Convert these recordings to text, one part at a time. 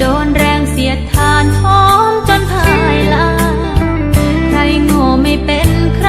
โดนแรงเสียดทานหอมจนพ่ายลา ใครโง่ไม่เป็นใคร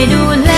วยดูแล